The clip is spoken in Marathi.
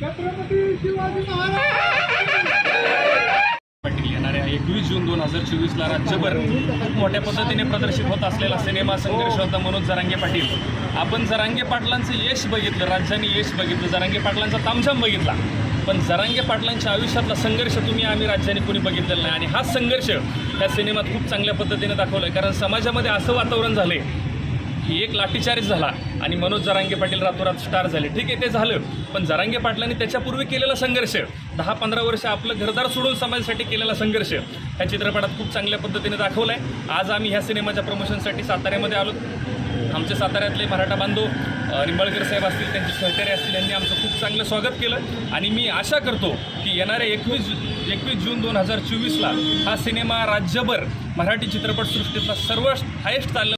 छत्रपती शिवाजी महाराज जून दोन हजार चोवीसला राज्यभर खूप मोठ्या पद्धतीने प्रदर्शित होत असलेला सिनेमा संघर्ष होता मनोज जरांगे पाटील. आपण जरांगे पाटलांचं यश बघितलं राज्याने यश बघितलं जरांगे पाटलांचा तामझाम बघितला. पण जरांगे पाटलांच्या आयुष्यातला संघर्ष तुम्ही आम्ही राज्याने कोणी बघितलेला नाही. आणि हा संघर्ष त्या सिनेमात खूप चांगल्या पद्धतीने दाखवला आहे कारण समाजामध्ये असं वातावरण झालं आहे एक लाठीचार्ज झाला आणि मनोज जरांगे पाटील रातोरात स्टार झाले. ठीक आहे ते झालं. पण जरांगे पाटलांनी त्याच्यापूर्वी केलेला संघर्ष दहा पंधरा वर्ष आपलं घरदार सोडून समाजासाठी केलेला संघर्ष ह्या चित्रपटात खूप चांगल्या पद्धतीने दाखवला आहे आज आम्ही ह्या सिनेमाच्या प्रमोशनसाठी साताऱ्यामध्ये आलो. आमचे साताऱ्यातले मराठा बांधव निंबाळकर साहेब असतील त्यांचे सहकारी असतील यांनी आमचं खूप चांगलं स्वागत केलं. आणि मी आशा करतो की येणाऱ्या एकवीस एकवीस जून दोन हजार चोवीसला हा सिनेमा राज्यभर मराठी चित्रपटसृष्टीतला सर्व हायेस्ट चाललं